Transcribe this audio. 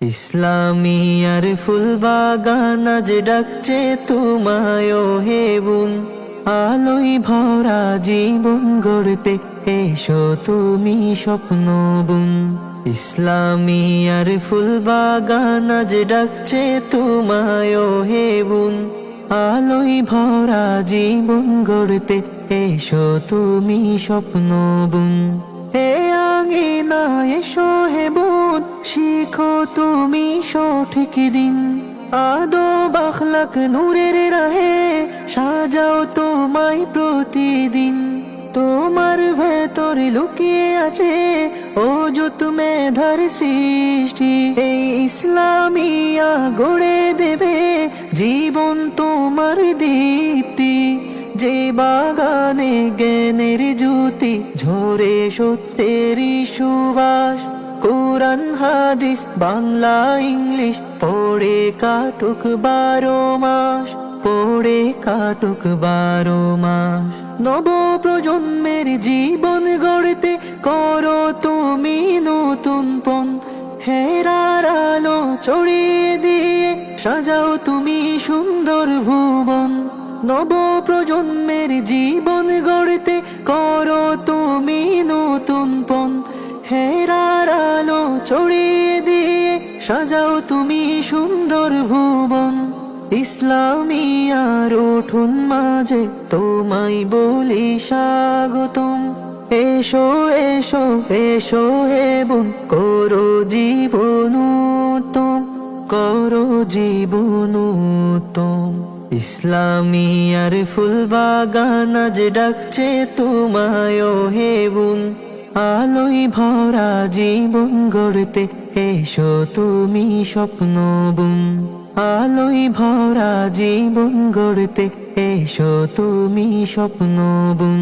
ইসলামী আর ফুল বাগান আজ ডাকছে তোমায়, হে বোন। আলোই ভরা জীবন গড়তে এসো তুমি স্বপ্ন বুন। ইসলামী আর ফুল বাগান আজ ডাকছে তোমায়, হে বোন। আলোই ভরা জীবন গড়তে এসো তুমি স্বপ্ন বুন। হে আঙিনা এসো হে বোন। শিখো তুমি সঠিক দিন। আদো বাখলাক নূরের রাহে সাজাও তোমায় প্রতিদিন। তোমার ভেতর লুকিয়ে আছে ও যত মেধার সৃষ্টি। এই ইসলামিয়া গড়ে দেবে জীবন তোমার দীপ্তি। যে বাগানে জ্ঞানের জ্যোতি, ঝরে সত্যের সুবাস। কোরআন, হাদিস, বাংলা, ইংলিশ, পড়ে কাটুক বারো মাস, পড়ে কাটুক বারো মাস। নব প্রজন্মের জীবন গড়তে করো তুমি নতুন পন হেরার আলো ছড়িয়ে দিয়ে সাজাও তুমি সুন্দর ভুবন। নব প্রজন্মের জীবন গড়তে করো তুমি নতুন ছড়িয়ে দিয়ে সাজাও তুমি সুন্দর ভুবন। ইসলামী আর উঠুন মাঝে তোমায় বলি স্বাগতম। এসো এসো এসো হে বোন, করো জীবন উত্তম, করো জীবন উত্তম। ইসলামী আর ফুল বাগান আজ ডাকছে তোমায় হে বোন। আলোই ভরা জীবন গড়তে এসো তুমি স্বপ্ন বুম। আলোই ভরা জীবন গড়তে এসো তুমি স্বপ্ন বুন